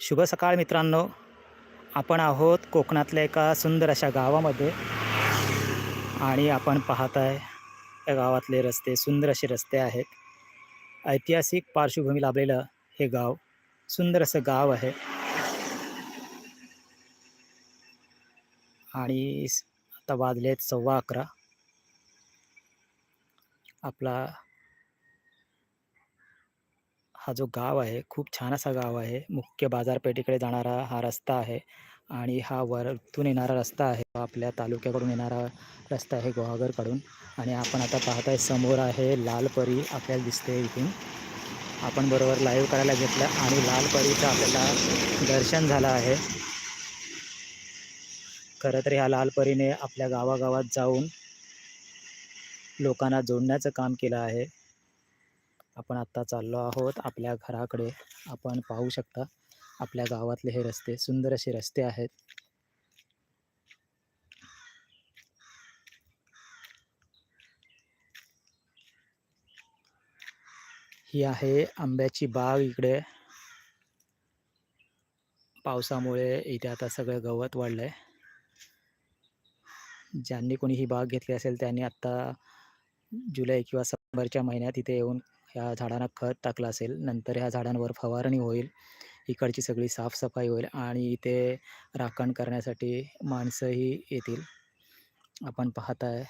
शुभ सकाळ मित्रांनो. आपण आहोत कोकणातल्या एका सुंदर अशा गावामध्ये. आणि आपण पाहत आहे या गावातले रस्ते सुंदर असे रस्ते आहेत. ऐतिहासिक पार्श्वभूमी लाभलेलं हे गाव सुंदर असं गाव आहे. आणि आता वाजले आहेत सव्वा अकरा. आपला हा जो गाव आहे खूप छान असा गाव आहे. मुख्य बाजारपेठेकडे जाणारा हा रस्ता आहे आणि हा वरतून येणारा रस्ता आहे. आपल्या तालुक्याकडून येणारा रस्ता आहे गुहागरकडून आणि आपण आता पाहत आहे समोर आहे लालपरी आपल्याला दिसते इथून. आपण बरोबर लाईव्ह करायला घेतलं आणि लाल परीचं आपल्याला दर्शन झालं आहे. खरं तर ह्या लाल परीने आपल्या गावागावात जाऊन लोकांना जोडण्याचं काम केलं आहे. आपण आत्ता चाललो आहोत आपल्या घराकडे. आपण पाहू शकता आपल्या गावातले हे रस्ते सुंदर असे रस्ते आहेत. ही आहे आंब्याची बाग इकडे. पावसामुळे इथे आता सगळं गवत वाढलंय. ज्यांनी कोणी ही बाग घेतली असेल त्यांनी आत्ता जुलै किंवा सप्टेंबरच्या महिन्यात इथे येऊन ह्या झाडांना खत टाकलं असेल नंतर ह्या झाडांवर फवारणी होईल इकडची सगळी साफसफाई होईल आणि इथे राखण करण्यासाठी माणसंही येतील. आपण पाहताय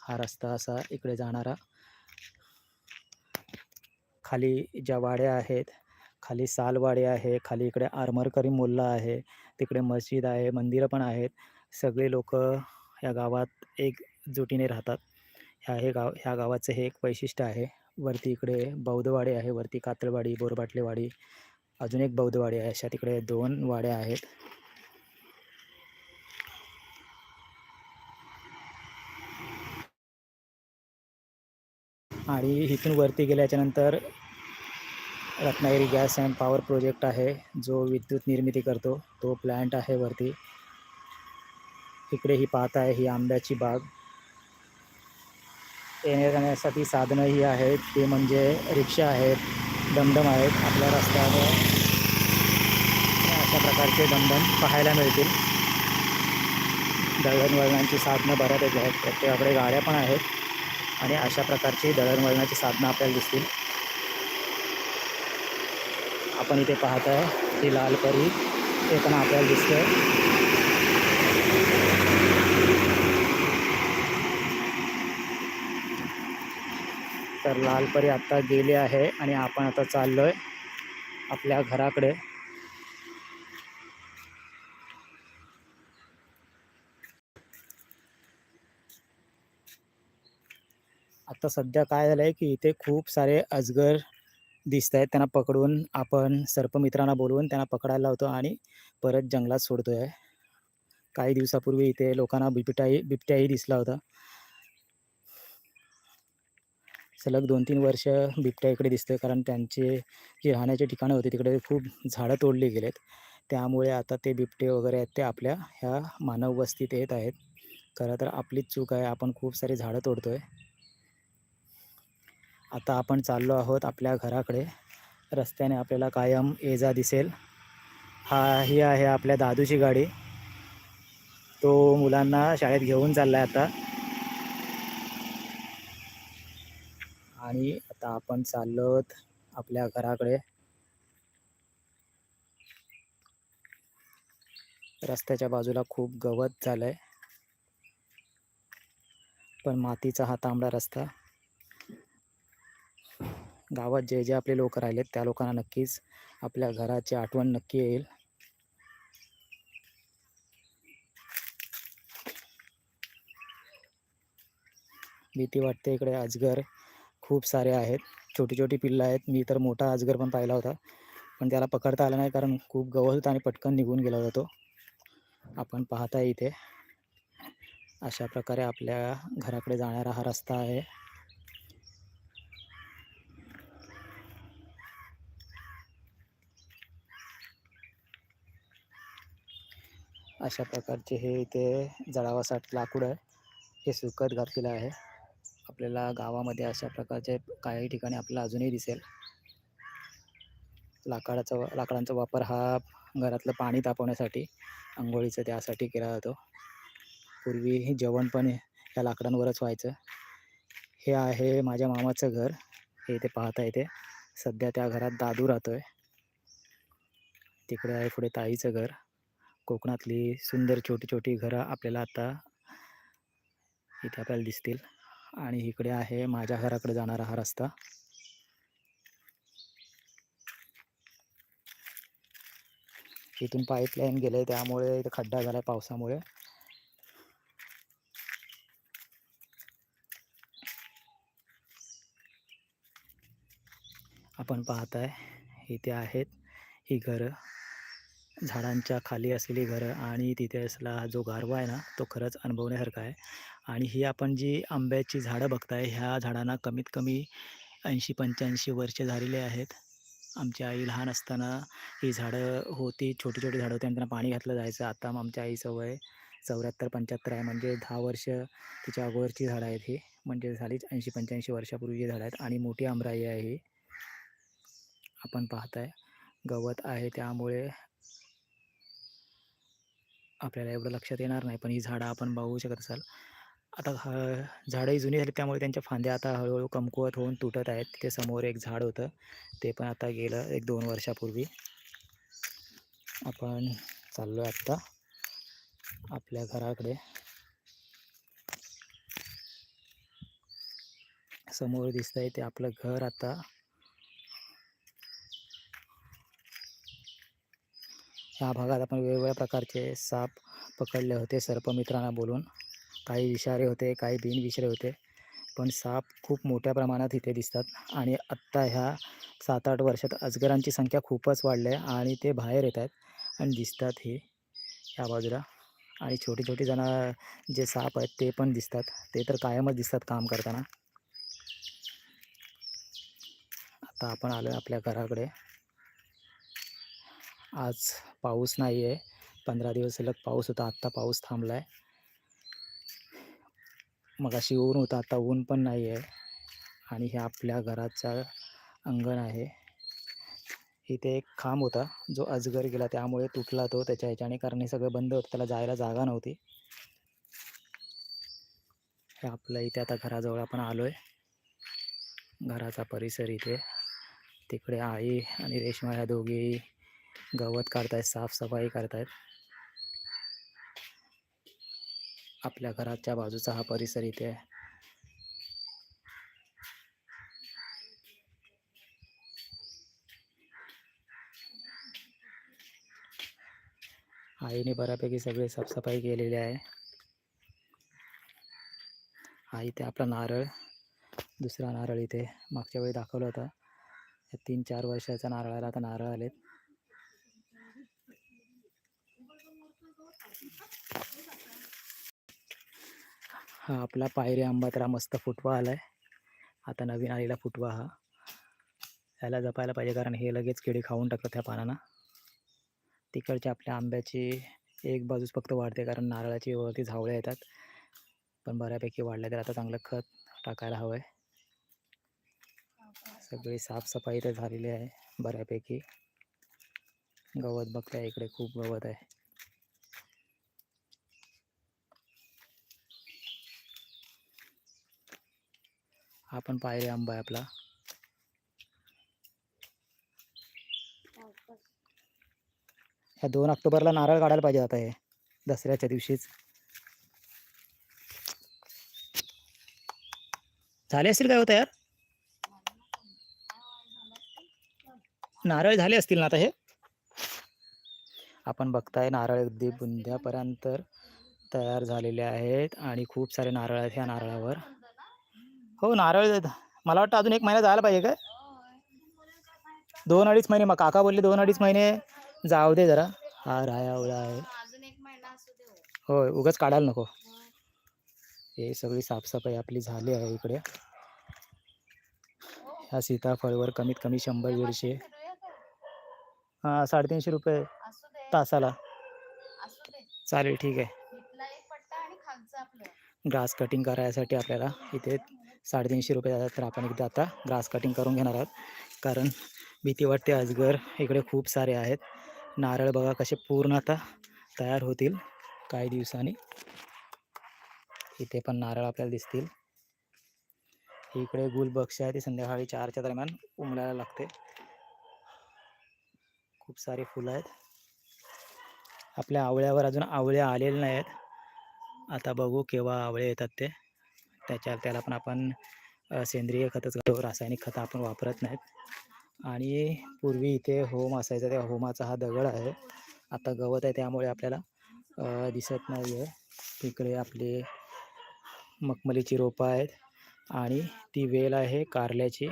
हा रस्ता असा इकडे जाणारा. खाली ज्या वाड्या आहेत खाली सालवाडे आहे खाली इकडे आरमरकरी मोल्ला आहे तिकडे मस्जिद आहे मंदिरं पण आहेत. सगळे लोक ह्या गावात एकजुटीने राहतात. ह्या हे गाव ह्या गावाचं हे एक वैशिष्ट्य आहे. वरती इकडे बौद्धवाडी आहे वरती कातळवाडी बोरबाटलेवाडी. अजून एक बौद्धवाडी आहे अशा तिकडे दोन वाड्या आहेत. आणि इथून वरती गेल्याच्यानंतर Ratnagiri gas and power project आहे जो विद्युत निर्मिती करतो. तो प्लॅन्ट आहे वरती. इकडे ही पाहत आहे ही आंब्याची बाग. येण्याजाण्यासाठी साधनंही आहेत. ते म्हणजे रिक्षा आहेत दमदम आहेत. आपल्या रस्त्यावर अशा प्रकारचे दमदम पाहायला मिळतील. दळणवळणाची साधनं बऱ्यापैकी आहेत. प्रत्येकाकडे गाड्या पण आहेत आणि अशा प्रकारची दळणवळणाची साधनं आपल्याला दिसतील. आपण इथे पाहत आहे ती लाल परी. पण आपल्याला दिसतं तर लालपरी आत्ता गेले आहे आणि आपण आता चाललोय आपल्या घराकडे. आता सध्या काय झालं आहे की इथे खूप सारे अजगर दिसत आहेत त्यांना पकडून आपण सर्पमित्रांना बोलवून त्यांना पकडायला लावतो आणि परत जंगलात सोडतो आहे काही दिवसापूर्वी इथे लोकांना बिबट्याही बिबट्याही दिसला होता. सलग दोन तीन वर्ष बिबट्या इकडे दिसतोय कारण त्यांचे जे राहण्याचे ठिकाणं होते तिकडे खूप झाडं तोडली गेलेत. त्यामुळे आता ते बिबटे वगैरे आहेत ते आपल्या ह्या मानव वस्तीत येत आहेत. खरं तर आपलीच चूक आहे आपण खूप सारी झाडं तोडतोय. आता आपण चाललो आहोत आपल्या घराकडे. रस्त्याने आपल्याला कायम ये जा दिसेल. हा ही आहे आपल्या दादूची गाडी. तो मुलांना शाळेत घेऊन चालला आहे आता. आणि आता आपण चाललोत आपल्या घराकडे. रस्त्याच्या बाजूला खूप गवत झालंय. पण मातीचा हा तांबडा रस्ता. गावात जे जे आपले लोक राहिलेत त्या लोकांना नक्कीच आपल्या घराची आठवण नक्की येईल. भीती वाटते इकडे अजगर खूप सारे आहेत. छोटी छोटी पिल्लं आहेत. मी तर मोठा अजगर पण पाहिला होता. पण त्याला पकडता आला नाही कारण खूप गवत होतं आणि पटकन निघून गेला होता तो. आपण पाहता इथे. अशा प्रकारे आपल्या घराकडे जाणारा हा रस्ता आहे. अशा प्रकारचे हे इथे जळावासाठी लाकूड आहे. हे सुकत घातलेलं आहे. आपल्याला गावामध्ये अशा प्रकारचे काही ठिकाणी आपल्याला अजूनही दिसेल. लाकडाचा लाकडांचा वापर हा घरातलं पाणी तापवण्यासाठी आंघोळीचं त्यासाठी केला जातो. पूर्वी जेवण पण या लाकडांवरच व्हायचं. हे आहे माझ्या मामाचं घर. हे इथे पाहता येते. सध्या त्या घरात दादू राहतो आहे तिकडे आहे पुढे ताईचं घर. कोकणातली सुंदर छोटी छोटी घरं आपल्याला आता इथे आपल्याला दिसतील. आणि इकडे आहे माझ्या घराकडे जाणारा हा रस्ता. इथून पाईपलाईन गेले त्यामुळे इथे खड्डा झाला पावसामुळे. आपण पाहताय इथे आहेत ही घरं. झाडांच्या खाली असलेली घरं आणि तिथे असला जो गारवा आहे ना तो खरंच अनुभवण्यासारखा आहे. आणि ही आपण जी आंब्याची झाडं बघताय ह्या झाडांना कमीत कमी ऐंशी पंच्याऐंशी वर्षे झालेली आहेत. आमची आई लहान असताना ही झाडं होती छोटी छोटी झाडं होती आणि त्यांना पाणी घातलं जायचं. आता मग आमच्या आईचं वय चौऱ्याहत्तर पंच्याहत्तर आहे म्हणजे दहा वर्ष तिच्या अगोदरची झाडं आहेत ही. म्हणजे झालीच ऐंशी पंच्याऐंशी वर्षापूर्वीची झाडं आहेत आणि मोठी आमराई आहे ही. आपण पाहताय गवत आहे त्यामुळे आपल्याला एवढं लक्षात येणार नाही पण ही झाडं आपण बघू शकत असाल. आता ह झाडंही जुनी झाली त्यामुळे त्यांच्या फांद्या आता हळूहळू कमकुवत होऊन तुटत आहेत. तिथे समोर एक झाड होतं ते पण आता गेलं एक दोन वर्षापूर्वी. आपण चाललो आहे आत्ता आपल्या घराकडे. समोर दिसतंय ते आपलं घर आता. या भागात आपण वेगवेगळ्या प्रकारचे साप पकडले होते सर्पमित्रांना बोलून काही विषारे होते काही बिनविषारे होते पण साप खूप मोठ्या प्रमाणात इथे दिसतात आणि आत्ता ह्या सात आठ वर्षात अजगरांची संख्या खूपच वाढली आहे आणि ते बाहेर येत आहेत आणि दिसतात हे या बाजूला. आणि छोटी छोटी जण जे साप आहेत ते पण दिसतात. ते तर कायमच दिसतात काम करताना. आता आपण आलो आहे आपल्या घराकडे. आज पाऊस नाही आहे. पंधरा दिवस सलग पाऊस होता आत्ता पाऊस थांबला आहे मग अशी ऊन होतं आता ऊन पण नाही आहे. आणि हे आपल्या घराचं अंगण आहे. इथे एक खांब होता जो अजगर गेला त्यामुळे तुटला तो. त्याच्या ह्याच्याने कारण हे सगळं बंद होतं त्याला जायला जागा नव्हती. हे आपलं इथे आता घराजवळ आपण आलो आहे घराचा परिसर इथे. तिकडे आई आणि रेश्मा या दोघी गवत काढतायत साफसफाई करतायत. आपल्या घराच्या बाजूचा हा परिसर इथे आहे. आईने बऱ्यापैकी सगळी साफसफाई केलेली आहे. हा इथे आपला नारळ दुसरा नारळ इथे मागच्या वेळी दाखवला होता. तीन चार वर्षाचा नारळाला आता नारळ आलेत. हा आपला पायरी आंबा तर मस्त फुटवा आला आहे आता नवीन आलेला फुटवा हा. याला जपायला पाहिजे कारण हे लगेच किडे खाऊन टाकतात त्या पानांना. तिकडच्या आपल्या आंब्याची एक बाजूच फक्त वाढते कारण नारळाची वरती झावळ्या येतात. पण बऱ्यापैकी वाढल्या तर आता चांगलं खत टाकायला हवं आहे सगळी साफसफाई तर झालेली आहे बऱ्यापैकी. गवत बघताय इकडे खूप गवत आहे. हा पण पायरी आंबा आहे आपला. ह्या दोन ऑक्टोबरला नारळ काढायला पाहिजे आता हे दसऱ्याच्या दिवशीच. झाले असतील काय होतं यार नारळ झाले असतील ना आता हे? आपण बघताय नारळ अगदी बुंद्यापर्यंत तयार झालेले आहेत आणि खूप सारे नारळ आहेत ह्या नारळावर. हो नारळ मला वाटतं अजून एक महिना जायला पाहिजे काय? दोन अडीच महिने मग काका बोलले दोन अडीच महिने. जाऊ दे जरा. हा रायावळा आहे. अजून एक महिना असू दे हो. होय उगाच काढायला नको. हे सगळी साफसफाई आपली झाली आहे इकडे. ह्या सीताफळवर कमीत कमी शंभर दीडशे? हां साडेतीनशे रुपये तासाला. चालेल ठीक आहे. ग्रास कटिंग करायसाठी आपल्याला इथे साडेतीनशे रुपये जातात तर आपण एकदा आता ग्रास कटिंग करून घेणार आहोत. कारण भीती वाटते अजगर इकडे खूप सारे आहेत. नारळ बघा कसे पूर्ण आता तयार होतील. काही दिवसांनी इथे पण नारळ आपल्याला दिसतील. इकडे गुलबक्ष आहे. ती संध्याकाळी चारच्या दरम्यान उमलायला लागते. खूप सारी फुलं आहेत. आपल्या आवळ्यावर अजून आवळे आलेले नाही आहेत आता बघू केव्हा आवळे येतात ते. त्याच्या त्याला पण आपण सेंद्रिय खतच घालतो रासायनिक खतं आपण वापरत नाहीत. आणि पूर्वी इथे होम असायचा त्या होमाचा हा दगड आहे. आता गवत आहे त्यामुळे आपल्याला दिसत नाही आहे इकडे आपले मखमलीची रोपं आहेत. आणि ती वेल आहे कारल्याची.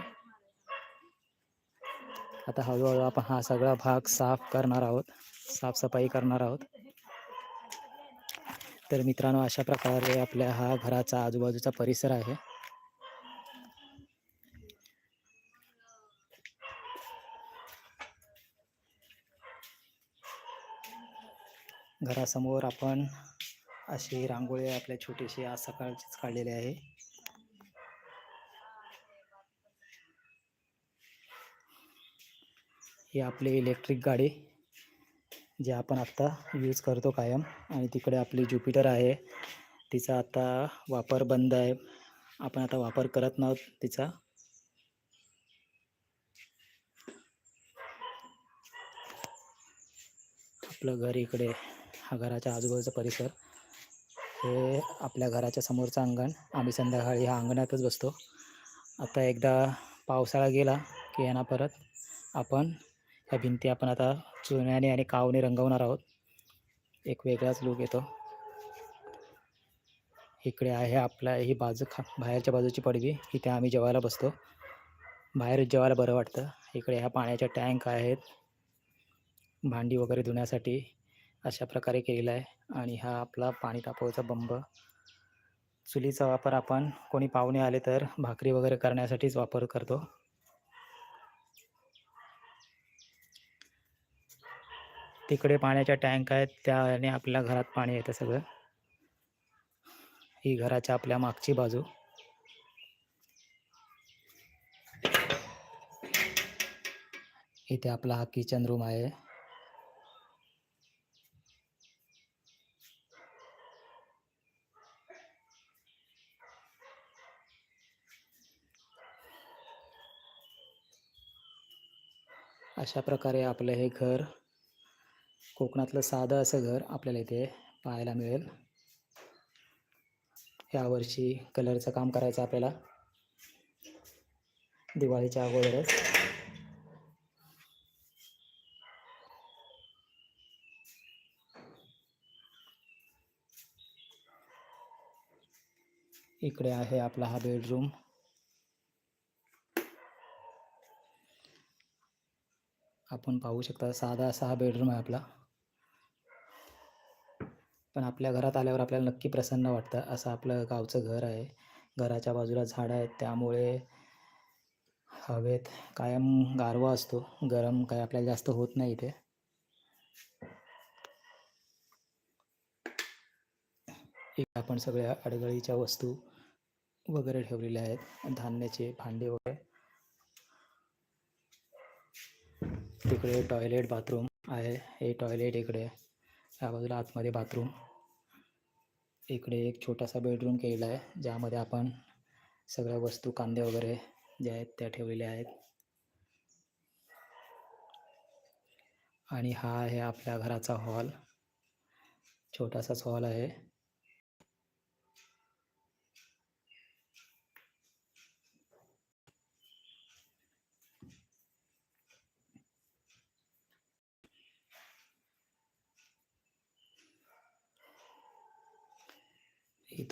आता हळूहळू आपण हा सगळा भाग साफ करणार आहोत. साफसफाई करणार आहोत. तर मित्रांनो अशा प्रकारे आपल्या हा घराचा आजूबाजूचा परिसर आहे. घरासमोर आपण अशी रांगोळी आपल्या छोटीशी आज सकाळचीच काढलेली आहे. ही आपली इलेक्ट्रिक गाडी. जे आपण आत्ता यूज करतो कायम आणि तिकडे आपली ज्युपिटर आहे तिचा आता वापर बंद आहे. आपण आता वापर करत नाहोत तिचा. आपलं घर इकडे हा घराच्या आजूबाजूचा परिसर. हे आपल्या घराच्या समोरचं अंगण. आम्ही संध्याकाळी ह्या अंगणातच बसतो. आता एकदा पावसाळा गेला की यांना परत आपण ह्या भिंती आपण आता चुन्याने आणि कावने रंगवणार आहोत. एक वेगळाच लूक येतो. इकडे आहे आपला ही बाजू खा बाहेरच्या बाजूची पडवी. इथे आम्ही जेवायला बसतो. बाहेर जेवायला बरं वाटतं. इकडे ह्या पाण्याच्या टँक आहेत. भांडी वगैरे धुण्यासाठी अशा प्रकारे केलेला आहे. आणि हा आपला पाणी तापवायचा बंब. चुलीचा वापर आपण कोणी पाहुणे आले तर भाकरी वगैरे करण्यासाठीच वापर करतो. तिकडे पाण्याच्या टँक आहेत त्याने आपल्या घरात पाणी येतं सगळं. ही घराच्या आपल्या मागची बाजू. इथे आपला हा किचन रूम आहे. अशा प्रकारे आपलं हे घर कोकणातलं साधं असं घर आपल्याला इथे पाहायला मिळेल. यावर्षी कलरचं काम करायचं आपल्याला. दिवाळीच्या अगोदरच. इकडे आहे आपला हा बेडरूम. आपण पाहू शकता साधा असा हा बेडरूम आहे आपला. पण आपल्या घरात आल्यावर आपल्याला नक्की प्रसन्न वाटतं. असं आपलं गावचं घर आहे. घराच्या बाजूला झाडं आहेत. त्यामुळे हवेत कायम गारवा असतो. गरम काय आपल्याला जास्त होत नाही इथे. इथे आपण सगळ्या अडगळीच्या वस्तू वगैरे ठेवलेल्या आहेत. धान्याचे भांडे वगैरे. तिकडे टॉयलेट बाथरूम आहे. हे टॉयलेट इकडे. या बाजूला आतमध्ये बाथरूम इकडे एक छोटासा बेडरूम केलेला आहे ज्यामध्ये आपण सगळ्या वस्तू कांदे वगैरे ज्या आहेत त्या ठेवलेल्या आहेत. आणि हा आहे आपल्या घराचा हॉल छोटासाच हॉल आहे.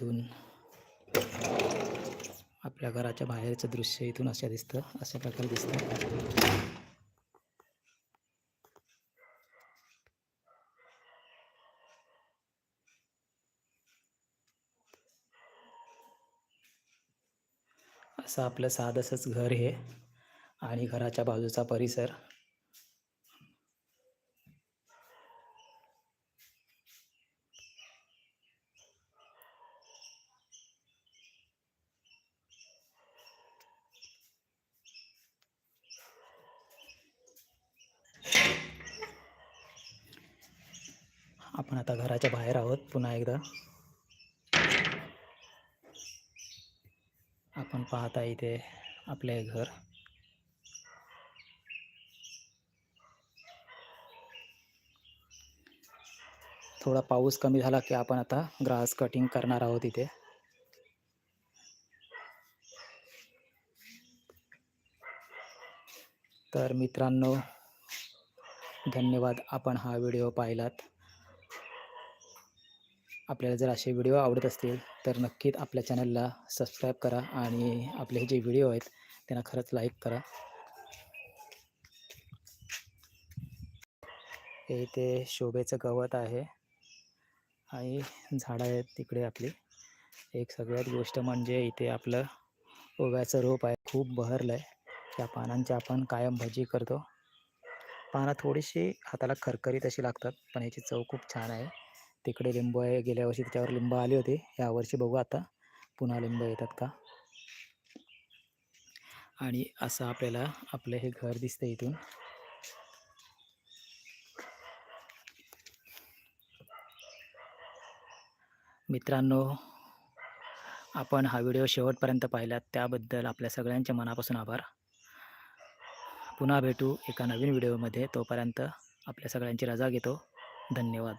इथून आपल्या घराच्या बाहेरचं दृश्य इथून असं दिसतं अशा प्रकारे दिसतं. असं आपलं साधसंच घर हे आणि घराच्या बाजूचा परिसर आपण आता घराच्या बाहेर आहोत पुन्हा एकदा आपण पाहता इथे आपले घर. थोडा पाऊस कमी झाला की आपण आता ग्रास कटिंग करणार आहोत इथे. तर मित्रांनो धन्यवाद. आपण हा व्हिडिओ पाहिलात. आपल्याला जर असे व्हिडिओ आवडत असतील तर नक्कीच आपल्या चॅनलला सबस्क्राईब करा आणि आपले हे जे व्हिडिओ आहेत त्यांना खरंच लाईक करा. हे इथे शोभेचं गवत आहे आणि झाडं आहेत तिकडे आपली. एक सगळ्यात गोष्ट म्हणजे इथे आपलं ओव्याचं रोप आहे खूप बहरलं आहे त्या पानांची आपण कायम भजी करतो. पानं थोडीशी हाताला खरखरीत अशी लागतात पण याची चव खूप छान आहे. तिकडे लिंबू आहे. गेल्या वर्षी त्याच्यावर लिंब आली होती. यावर्षी बघू आता. पुन्हा लिंब येतात का? आणि असं आपल्याला आपलं हे घर दिसतं इथून. मित्रांनो आपण हा व्हिडिओ शेवटपर्यंत पाहिलात. त्याबद्दल आपल्या सगळ्यांच्या मनापासून आभार. पुन्हा भेटू एका नवीन व्हिडिओमध्ये. तोपर्यंत आपल्या सगळ्यांची रजा घेतो. धन्यवाद.